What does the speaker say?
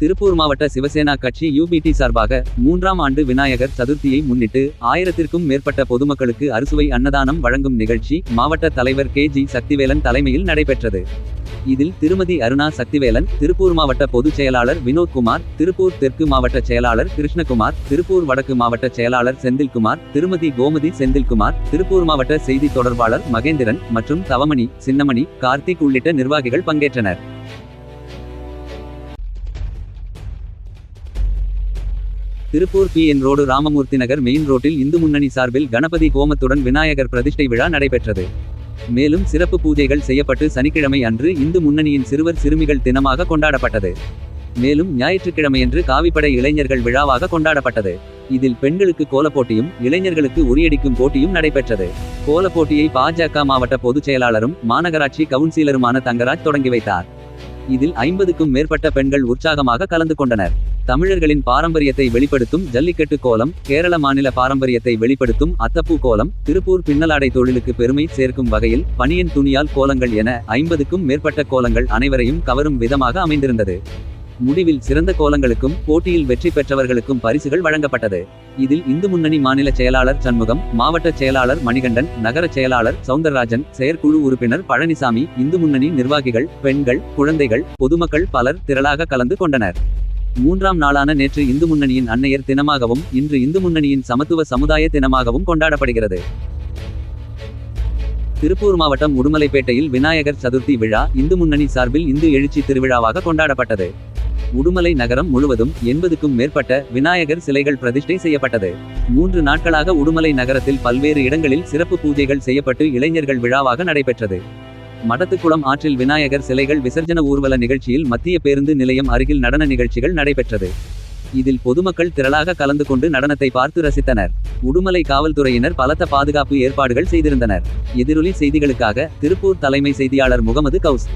திருப்பூர் மாவட்ட சிவசேனா கட்சி யூபிடி சார்பாக மூன்றாம் ஆண்டு விநாயகர் சதுர்த்தியை முன்னிட்டு ஆயிரத்திற்கும் மேற்பட்ட பொதுமக்களுக்கு அறுசுவை அன்னதானம் வழங்கும் நிகழ்ச்சி மாவட்ட தலைவர் கே ஜி சக்திவேலன் தலைமையில் நடைபெற்றது. இதில் திருமதி அருணா சக்திவேலன் திருப்பூர் மாவட்ட பொதுச் செயலாளர் வினோத்குமார் திருப்பூர் தெற்கு மாவட்ட செயலாளர் கிருஷ்ணகுமார் திருப்பூர் வடக்கு மாவட்ட செயலாளர் செந்தில்குமார் திருமதி கோமதி செந்தில்குமார் திருப்பூர் மாவட்ட செய்தி தொடர்பாளர் மகேந்திரன் மற்றும் தவமணி சின்னமணி கார்த்திக் உள்ளிட்ட நிர்வாகிகள் பங்கேற்றனர். Tiruppur P N road Ramamurthy Nagar main ரோட்டில் இந்து முன்னணி சார்பில் கணபதி ஹோமத்துடன் விநாயகர் பிரதிஷ்டை விழா நடைபெற்றது. மேலும் சிறப்பு பூஜைகள் செய்யப்பட்டு சனிக்கிழமை அன்று இந்து முன்னணியின் சிறுவர் சிறுமிகள் தினமாக கொண்டாடப்பட்டது. மேலும் ஞாயிற்றுக்கிழமையன்று காவிப்படை இளைஞர்கள் விழாவாக கொண்டாடப்பட்டது. இதில் பெண்களுக்கு கோலப்போட்டியும் இளைஞர்களுக்கு உரியடிக்கும் போட்டியும் நடைபெற்றது. கோலப்போட்டியை பாஜக மாவட்ட பொதுச் செயலாளரும் மாநகராட்சி கவுன்சிலருமான தங்கராஜ் தொடங்கி வைத்தார். இதில் ஐம்பதுக்கும் மேற்பட்ட பெண்கள் உற்சாகமாக கலந்து கொண்டனர். தமிழர்களின் பாரம்பரியத்தை வெளிப்படுத்தும் ஜல்லிக்கட்டு கோலம் கேரள மாநில பாரம்பரியத்தை வெளிப்படுத்தும் அத்தப்பூ கோலம் திருப்பூர் பின்னலாடை தொழிலுக்கு பெருமை சேர்க்கும் வகையில் பனியன் துணியால் கோலங்கள் என ஐம்பதுக்கும் மேற்பட்ட கோலங்கள் அனைவரையும் கவரும் விதமாக அமைந்திருந்தது. முடிவில் சிறந்த கோலங்களுக்கும் போட்டியில் வெற்றி பெற்றவர்களுக்கும் பரிசுகள் வழங்கப்பட்டது. இதில் இந்து முன்னணி மாநில செயலாளர் சண்முகம் மாவட்ட செயலாளர் மணிகண்டன் நகர செயலாளர் சவுந்தரராஜன் செயற்குழு உறுப்பினர் பழனிசாமி இந்து முன்னணி நிர்வாகிகள் பெண்கள் குழந்தைகள் பொதுமக்கள் பலர் திரளாக கலந்து கொண்டனர். மூன்றாம் நாளான நேற்று இந்து முன்னணியின் அன்னையர் தினமாகவும் இன்று இந்து முன்னணியின் சமத்துவ சமுதாய தினமாகவும் கொண்டாடப்படுகிறது. திருப்பூர் மாவட்டம் உடுமலைப்பேட்டையில் விநாயகர் சதுர்த்தி விழா இந்து முன்னணி சார்பில் இந்து எழுச்சி திருவிழாவாக கொண்டாடப்பட்டது. உடுமலை நகரம் முழுவதும் எண்பதுக்கும் மேற்பட்ட விநாயகர் சிலைகள் பிரதிஷ்டை செய்யப்பட்டது. மூன்று நாட்களாக உடுமலை நகரத்தில் பல்வேறு இடங்களில் சிறப்பு பூஜைகள் செய்யப்பட்டு இளைஞர்கள் விழாவாக நடைபெற்றது. மடத்துக்குளம் ஆற்றில் விநாயகர் சிலைகள் விசர்ஜன ஊர்வல நிகழ்ச்சியில் மத்திய பேருந்து நிலையம் அருகில் நடன நிகழ்ச்சிகள் நடைபெற்றது. இதில் பொதுமக்கள் திரளாக கலந்து கொண்டு நடனத்தை பார்த்து ரசித்தனர். உடுமலை காவல்துறையினர் பலத்த பாதுகாப்பு ஏற்பாடுகள் செய்திருந்தனர். எதிரொலி செய்திகளுக்காக திருப்பூர் தலைமை செய்தியாளர் முகமது கவுஸ்.